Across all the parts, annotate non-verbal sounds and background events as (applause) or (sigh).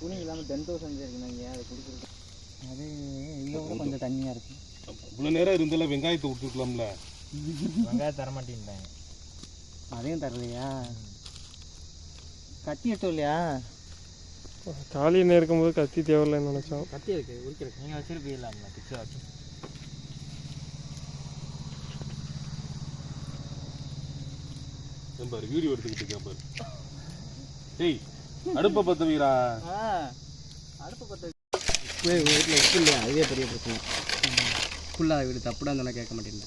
துணி இல்லாமல் தென்தோ செஞ்சுருக்கீங்க அதை குடிக்கிறது அது இதை விட கொஞ்சம் தண்ணியாக இருக்கும் இவ்வளோ நேரம் இருந்தாலும் வெங்காயத்தை விட்டுருக்கலாம்ல வெங்காயம் தர மாட்டேன்ட்டாங்க. அதையும் தரலையா? கத்தி எடுத்தோம் இல்லையா? காலி எண்ணெய் இருக்கும்போது கத்தி தேவையில்லைன்னு நினச்சோம். கத்தி இருக்கு உரிக்கிறதுக்கு. நீங்கள் வச்சிருப்பீங்களாம்ல பிச்சை வச்சு. பாரு வீடியோ எடுத்துக்கிட்டு இருக்கேன் பாரு. டேய் அடுப்பை அடுப்பு பற்ற வீட்டில் உப்பு இல்லையா? அதுவே பெரிய பிரச்சனை. வீடு தப்புடா இருந்தால் கேட்க மாட்டேன்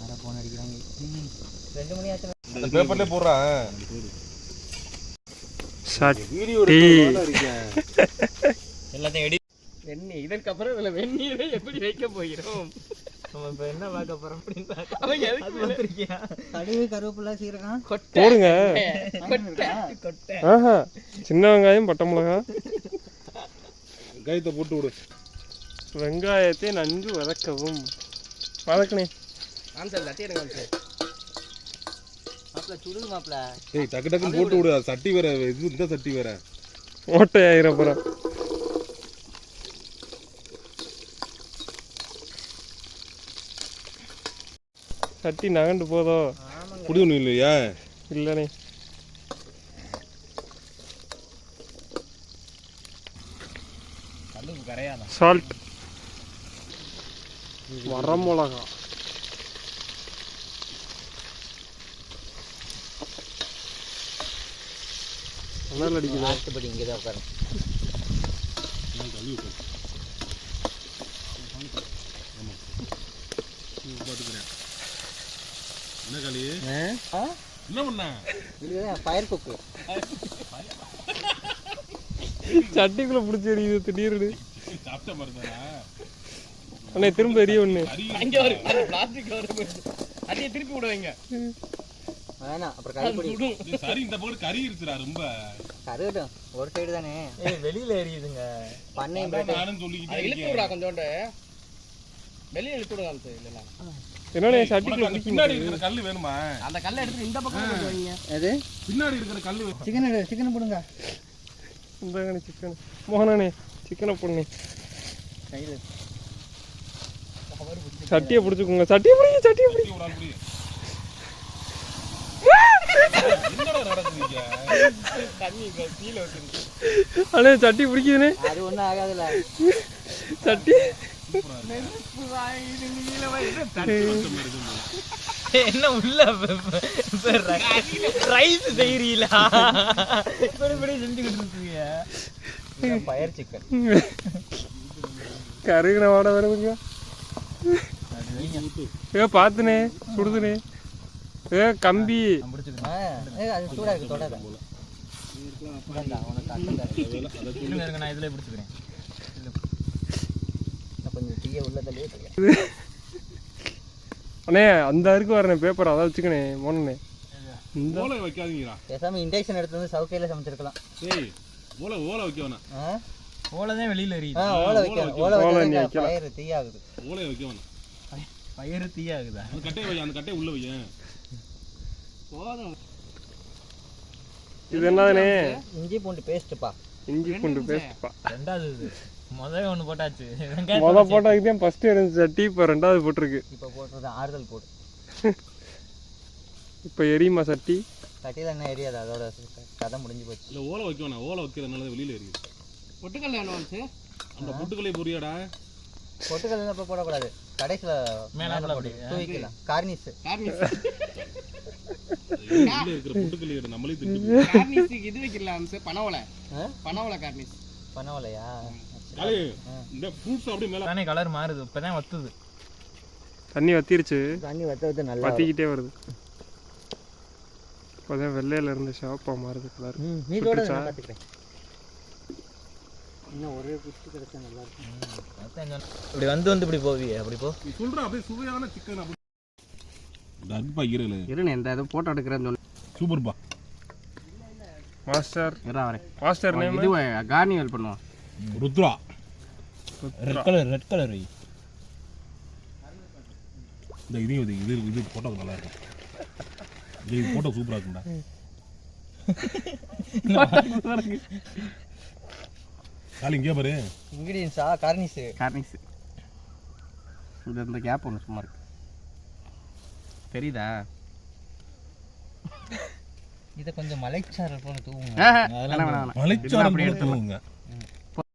வேற ஃபோன் அடிக்கிறாங்க. ரெண்டு மணி ஆச்சு. அந்த பேப்பர்ல போடுறான் வீடியோ எல்லாத்தையும் எடி வெந்நீர். இதற்கப்புறம் இதில் வெந்நீரை எப்படி வைக்க போகிறோம்? நம்ம இப்போ என்ன பார்க்க போகிறோம் அப்படின்னு கடுகு கருவேப்பிலை சீரகம். கொட்டை. போடுங்க. கொட்டை. கொட்டை. ஆஹா சின்ன வெங்காயம் பட்டை மிளகா. வெங்காயத்தை போட்டு விடு. வெங்காயத்தை நன்கு வதக்கவும். வதக்கணே ஆன்சர் ஆன்சர் சுடுது டேய் டக்கு டக்குன்னு போட்டு விடு. சட்டி வேற இது இந்த சட்டி வேற. ஓட்டை ஆயிரம் அப்புறம் சட்டி நகண்டு போதோ? குடி ஒன்றும் இல்லையா இல்லைண்ணே சால்ட் அனல் அடிக்குது அடுத்தபடி இங்கே தான் உட்காரும் களி என்ன பண்ண? ஃபயர் குக்கு சட்டிக்குள்ள பிடிச்சி அடிக்குது திடீர்னு. சாப்பிட்ட மாதிரி அண்ணே திரும்ப எரிய ஒண்ணு. கறி அங்கே அந்த பிளாஸ்டிக் வரும் அதையே திருப்பி விடுவாங்க வேணாம் அப்புறம் கறிப்பொடி இது சரி இந்த பக்கம் கறி இருக்குடா ரொம்ப. கருகட்டும் ஒரு சைடு தானே. வெளியில் எரியுதுங்க போயிட்டு. நானும் சொல்லிக்கிட்டே இழுத்து இருக்கேன். விடுறா கொஞ்சோண்டு. வெளியே இழுத்து விடுங்க இல்லைன்னா. என்னண்ணே உனக்கு சட்டிக்குள்ள அந்த பின்னாடி இருக்கிற கல்லு வேணுமா? அந்த கல்லை எடுத்து இந்த பக்கம் கொண்டு வைங்க. எது? பின்னாடி இருக்கிற கல்லு வேணும். சிக்கன் எடு சிக்கன் போடுங்க. இந்தாங்கண்ணே சிக்கன். மோகனண்ணே சிக்கனை பொண்ணு கையில். சட்டியை பிடிச்சிக்கோங்க. சட்டியை பிடிங்க சட்டியை பிடிங்க. என்னடா அண்ணே சட்டி பிடிக்குதுண்ணே. அது ஒன்றும் ஆகாதுல்ல சட்டி. என்ன உள்ள ரைஸ் செய்யறீங்களா இப்படி செஞ்சுக்கிட்டு இருக்கீங்க. சிக்கன் கருகின வாட வருதுங்க ஏ பார்த்துனே சுடுதுனே. ஏ கம்பி. சூடாக இருக்கு தொடாத. நான் இதில் பிடிச்சிக்கிறேன் இன்னும் கொஞ்சம் தீய உள்ள தள்ளியே தெரியும் (laughs) அண்ணே அந்த அருக்கு வரண்ணே பேப்பர் அதை வச்சுக்கணே மோனண்ணே. இந்த ஓலை வைக்காதீங்கடா. பேசாம இண்டக்ஷன் எடுத்து வந்து சவுக்கையில் சமைச்சிருக்கலாம். ஏய் ஓலை ஓலை வைக்க வேணாம் ஓலை தான் வெளியில் எரியுது. ஓலை வைக்கணும் ஓலை ஓலை வைக்க வைக்கலாம். ஃபயர் தீயாகுது. ஓலையை வைக்க வேணாம் தீயாகுதா? அந்த கட்டையை வை அந்த கட்டையை உள்ள வையேன் போதும் இது என்னதுண்ணே? இஞ்சி பூண்டு பேஸ்ட்டுப்பா இஞ்சி பூண்டு பேஸ்ட்ப்பா ரெண்டாவது இது. முதல்ல ஒன்று போட்டாச்சு. மொதல் போட்டாக்கு தான் ஃபர்ஸ்ட் இருந்துச்சு சட்டி இப்போ ரெண்டாவது போட்டிருக்கு. இப்போ போட்டுறது ஆறுதல் போடு. (laughs) இப்போ எரியுமா சட்டி கட்டியில் என்ன எரியாது? அதோட கதை முடிஞ்சு போச்சு. இல்லை ஓலை வைக்க வேணாம் ஓலை வைக்கிறதுனால தான் வெளியில இருக்குது பொட்டுக்கல்ல வேணும் ஆன்சர் அந்த புட்டுக்கலை பொரியாடா. பொட்டுக்கல் இப்போ போடக்கூடாது. கடைசியில் மேலாப்புல அப்படி. தூவிக்கலாம். கார்னிஸ். கார்னிஸ். இது வைக்கலாம் பனவலை பனவலை இந்த ஃப்ரூட்ஸ் அப்படியே மேல. தானே கலர் மாறுது. இப்போ தான் வத்துது. தண்ணி வத்திருச்சு. தண்ணி வத்த வத்த நல்லா. வத்திக்கிட்டே வருது. இப்போதான் வெள்ளையில இருந்து ஷாப்பாக மாறுது கலர் நீ இன்னும் ஒரே புஷ்டி கிடைச்சா நல்லா இருக்கும். இப்படி வந்து வந்து இப்படி போவியே அப்படி போ. நீ சொல்ற அப்படியே சுவையான சிக்கன் அப்படி. இந்த அன்பா ஈரல் இருண்ணே இந்த இதை போட்டோ எடுக்கிறேன்னு சொன்னேன் சூப்பர்ப்பா மாஸ்டர் இருடா வரேன் மாஸ்டர் நேம் இது கார்னிவல் பண்ணுவோம். Rudra. Red colour red colour இந்த இது இது இது போட்டோ நல்லா இருக்கும். இது போட்டோ சூப்பராக இருக்கும்டா. (laughs) காலி இங்கே பாரு. இன்கிரீடியன்ஸா கார்னிஸு கார்னிஸ் இது இந்த கேப் ஒன்று சும்மா இருக்கு. தெரியுதா? இதை கொஞ்சம் மலைச்சாரல் போல தூவுங்க. ஆஹா, வேணாம் வேணாம்